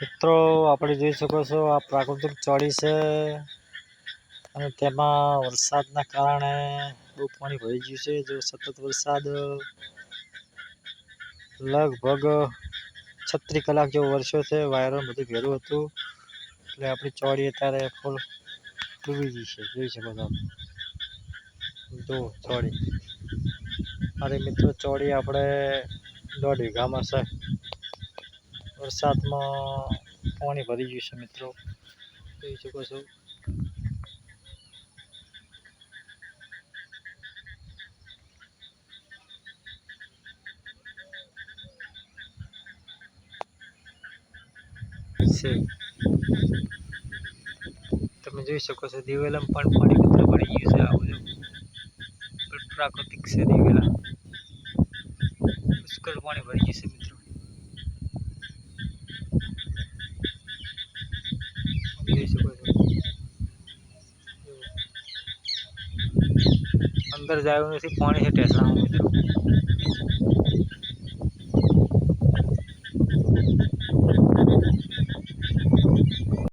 મિત્રો, આપણે જોઈ શકો છો આ પ્રાકૃતિક ચોળી છે અને તેમાં વરસાદના કારણે બહુ પાણી ભરી ગયું છે. જો સતત વરસાદ લગભગ છત્રીસ કલાક જેવો વરસ્યો છે. વાયર બધું ભેરું હતું. એટલે આપણી ચોળી અત્યારે ફૂલ ડૂબી ગઈ છે. જોઈ શકો છો જો ચોળી. અરે મિત્રો, ચોળી આપણે દોઢ વીઘામાં છે. વરસાદમાં પાણી ભરી ગયું છે મિત્રો. જોઈ શકો છો. તમે જોઈ શકો છો, દિવેલામાં પણ પાણી મિત્ર ભરી ગયું છે આ બધું. પ્રાકૃતિક છે દિવેલા પુષ્કળ પાણી ભરી ગયું છે મિત્રો જોઈ શકો છો અંદર જાય નથી પાણી છે ટેસરામાં મિત્રો